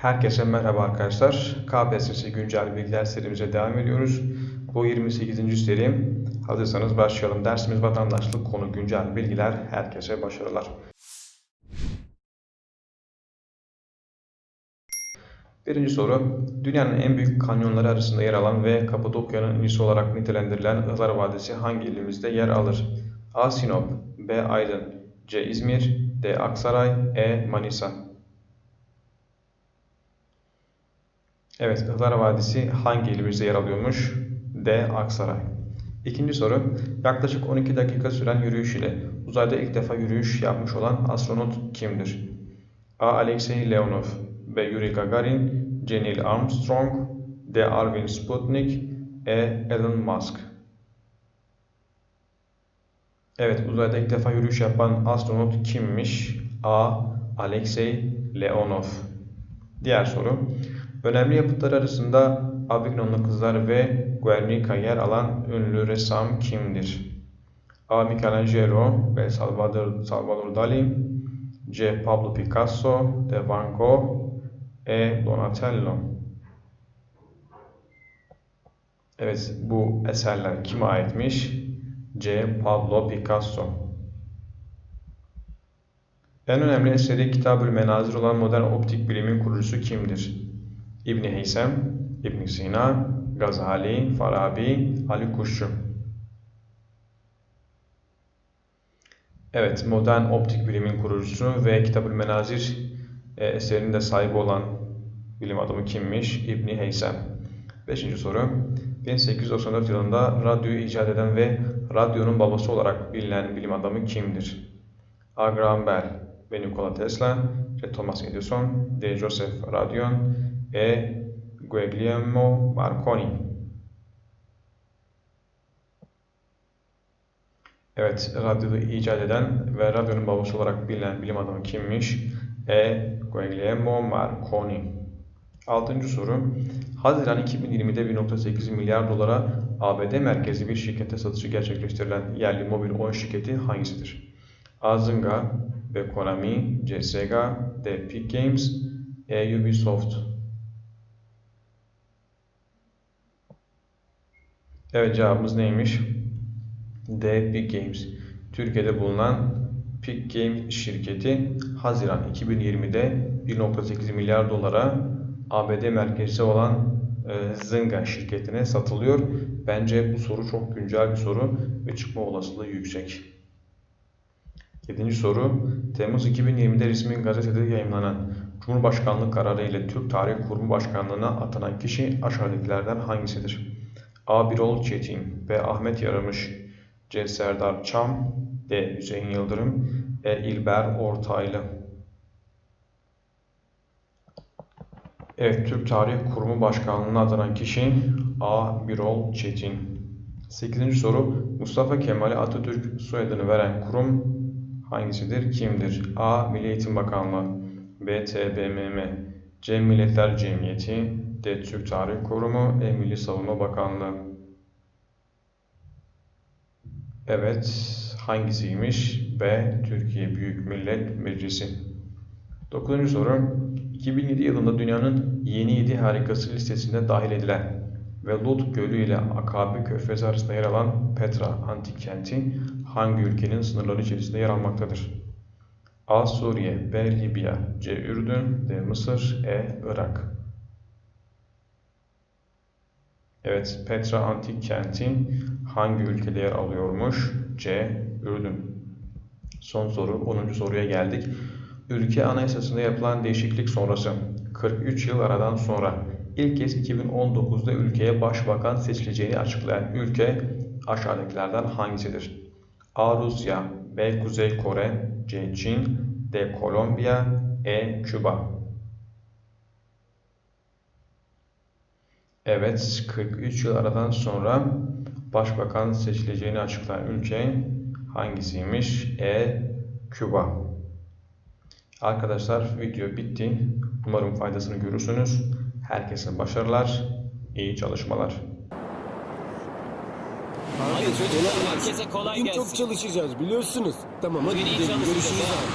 Herkese merhaba arkadaşlar. KPSS güncel bilgiler serimize devam ediyoruz. Bu 28. seri. Hazırsanız başlayalım. Dersimiz vatandaşlık konu güncel bilgiler. Herkese başarılar. Birinci soru. Dünyanın en büyük kanyonları arasında yer alan ve Kapadokya'nın ünlüsü olarak nitelendirilen Ihlar Vadisi hangi ilimizde yer alır? A. Sinop B. Aydın C. İzmir D. Aksaray E. Manisa Evet, Ihlar Vadisi hangi ilimizde yer alıyormuş? D. Aksaray. İkinci soru. Yaklaşık 12 dakika süren yürüyüş ile uzayda ilk defa yürüyüş yapmış olan astronot kimdir? A. Alexey Leonov B. Yuri Gagarin C. Neil Armstrong D. Alvin Sputnik E. Elon Musk Evet, uzayda ilk defa yürüyüş yapan astronot kimmiş? A. Alexey Leonov. Diğer soru. Önemli yapıtlar arasında Avignonlu Kızlar ve Guernica yer alan ünlü ressam kimdir? A. Michelangelo B. Salvador, Salvador Dali C. Pablo Picasso D. Van Gogh E. Donatello Evet, bu eserler kime aitmiş? C. Pablo Picasso En önemli eseri Kitab-ül Menazir olan modern optik bilimin kurucusu kimdir? İbn Heysem, İbn Sina, Gazali, Farabi, Ali Kuşçu. Evet, modern optik bilimin kurucusu ve Kitab-ül Menazir e, eserinin de sahibi olan bilim adamı kimmiş? İbn Heysem. Beşinci soru. 1894 yılında radyoyu icat eden ve radyonun babası olarak bilinen bilim adamı kimdir? A. Graham Bell ve Nikola Tesla, C. Thomas Edison, D. Joseph Radion, E. Guglielmo Marconi. Evet, radyoyu icat eden ve radyonun babası olarak bilinen bilim adamı kimmiş? E. Guglielmo Marconi. Altıncı soru. Haziran 2020'de 1.8 milyar dolara ABD merkezi bir şirkete satışı gerçekleştirilen yerli mobil oyun şirketi hangisidir? A. Zynga B. Konami C. Sega D. Epic Games E. Ubisoft Evet cevabımız neymiş? D. Epic Games. Türkiye'de bulunan Epic Games şirketi Haziran 2020'de 1.8 milyar dolara ABD merkezli olan e, Zynga şirketine satılıyor. Bence bu soru çok güncel bir soru ve çıkma olasılığı yüksek. 7. soru. Temmuz 2020'de resmi gazetede yayınlanan Cumhurbaşkanlığı kararı ile Türk Tarih Kurumu Başkanlığı'na atanan kişi aşağıdakilerden hangisidir? A. Birol Çetin B. Ahmet Yaramış C. Serdar Çam D. Hüseyin Yıldırım E. İlber Ortaylı Evet, Türk Tarih Kurumu Başkanlığı'na atanan kişi A. Birol Çetin. 8. soru. Mustafa Kemal Atatürk soyadını veren kurum hangisidir? Kimdir? A. Milli Eğitim Bakanlığı B. TBMM C. Milletler Cemiyeti D. Türk Tarih Kurumu E. Milli Savunma Bakanlığı Evet, hangisiymiş? B. Türkiye Büyük Millet Meclisi. 9. soru. 2007 yılında dünyanın yeni 7 harikası listesinde dahil edilen ve Lut Gölü ile Akabe Körfezi arasında yer alan Petra antik kenti hangi ülkenin sınırları içerisinde yer almaktadır? A. Suriye B. Libya C. Ürdün D. Mısır E. Irak Evet, Petra antik kenti hangi ülkede yer alıyormuş? C. Ürdün. Son soru, 10. soruya geldik. Ülke anayasasında yapılan değişiklik sonrası 43 yıl aradan sonra ilk kez 2019'da ülkeye başbakan seçileceğini açıklayan ülke aşağıdakilerden hangisidir? A. Rusya B. Kuzey Kore C. Çin D. Kolombiya E. Küba Evet, 43 yıl aradan sonra başbakan seçileceğini açıklayan ülke hangisiymiş? E. Küba. Arkadaşlar video bitti. Umarım faydasını görürsünüz. Herkese başarılar, iyi çalışmalar. Hadi çocuklar. Herkese kolay gelsin. çok çalışacağız biliyorsunuz. Tamam hadi gidelim görüşürüz abi.